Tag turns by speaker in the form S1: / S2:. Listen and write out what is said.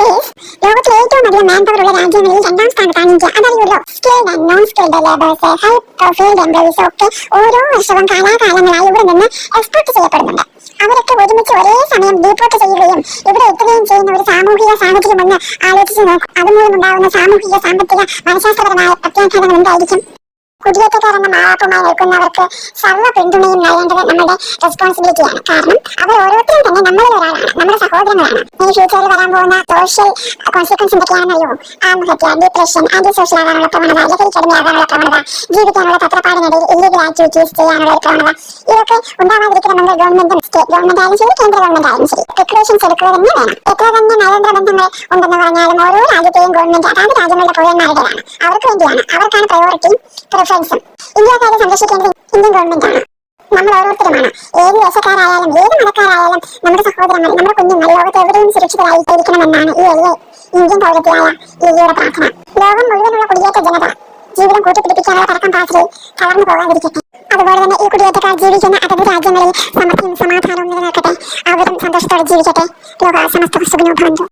S1: Guys ലോകത്തിലെ ഏറ്റവും അധികം മാൻ പവർ ഉള്ള രാജ്യങ്ങളിൽ രണ്ടാം സ്ഥാനത്താണ് India. അതറിയുള്ളൂ skilled and non skilled labours high profiled employees ഒക്കെ ഓരോ വർഷവും കാലാകാലങ്ങളായി ഇവിടെ നിന്ന് എക്സ്പോർട്ട് ചെയ്യപ്പെടുന്നുണ്ട്. അവരൊക്കെ ഒരുമിച്ച് ഒരേ സമയം ഡീപ്പോർട്ട് ചെയ്യുകയും ഇവിടെ എത്തുകയും ചെയ്യുന്ന ഒരു സാമൂഹിക സാഹചര്യം ഒന്ന് ആലോചിച്ച് നോക്കും. അതുമൂലമുണ്ടാകുന്ന സാമൂഹിക സാമ്പത്തിക മനഃശാസ്ത്രപരമായ പ്രത്യാഘാതങ്ങൾ എന്തായിരിക്കും? കുടിയേറ്റക്കാർ എന്ന മാറാപ്പുമായി നിൽക്കുന്നവർക്ക് സർവ പിന്തുണയും നൽകേണ്ടത് നമ്മുടെ റെസ്പോൺസിബിലിറ്റിയാണ് കാരണം അവർ ഓരോരുത്തരും തന്നെ നമ്മളിൽ ഒരാളാണ് നമ്മുടെ സഹോദരങ്ങളാണ്. ഈ ഫ്യൂച്ചറിൽ വരാൻ പോകുന്ന സോഷ്യൽ കോൺസിക്വൻസ് എന്തൊക്കെയാണെന്നറിയുമോ? ആത്മഹത്യ ഡിപ്രഷൻ ആന്റി സോഷ്യൽ ആകാനുള്ള പ്രവണത ലഹരിക്കടിമയാകാനുള്ള ജീവിക്കാനുള്ള തത്രപ്പാടിനിടയിൽ ഇല്ലീഗൽ ആക്ടിവിറ്റീസ് ചെയ്യാനുള്ള ഒരു പ്രവണത ഇതൊക്കെ ഉണ്ടാവാതിരിക്കുന്ന നമ്മുടെ ഗവൺമെന്റും സ്റ്റേറ്റ് ഗവൺമെന്റ് ആയാലും ശരി കേന്ദ്ര ഗവൺമെന്റ് ആയാലും ശരി. പ്രിക്കോഷൻസ് എടുക്കുക തന്നെ വേണം. എത്ര തന്നെ നയതന്ത്ര ബന്ധങ്ങൾ ഉണ്ടെന്ന് പറഞ്ഞാലും ഓരോ രാജ്യത്തെയും ഗവൺമെന്റ് അതാത് രാജ്യങ്ങളുടെ പൗരന്മാരുടേതാണ്. അവർക്ക് വേണ്ടിയാണ്. അവർക്കാണ് പ്രയോറിറ്റിയും പ്രിഫറൻസും ഇന്ത്യക്കാരെ സംരക്ഷിക്കേണ്ടത് ഇന്ത്യൻ ഗവൺമെന്റ് ആണ്. നമ്മൾ ഓരോരുത്തരുമാണ്. ഏത് ദേശക്കാരായാലും ഏത് മതക്കാരായാലും നമ്മുടെ സഹോദരങ്ങൾ നമ്മുടെ കുഞ്ഞുങ്ങൾ ലോകത്ത് എവിടെയും സുരക്ഷിതരായിരിക്കണമെന്നാണ് ഈ എളിയ ഇന്ത്യൻ പൗരത്വയായ ലിലിയുടെ പ്രാർത്ഥന. ലോകം മുഴുവനുള്ള കുടിയേറ്റ ജനത ജീവിതം കൂട്ടിപ്പിടിപ്പിക്കാനുള്ള തർക്കം പാച്ചിൽ തളർന്നു പോകാതിരിക്കട്ടെ. അതുപോലെ തന്നെ ഈ കുടിയേറ്റക്കാർ ജീവിക്കുന്ന അതത് രാജ്യങ്ങളിൽ സമത്വം സമാധാനവും നിലനിൽക്കട്ടെ. അവരും സന്തോഷത്തോടെ ജീവിക്കട്ടെ. ലോക സമസ്ത സുഖനോ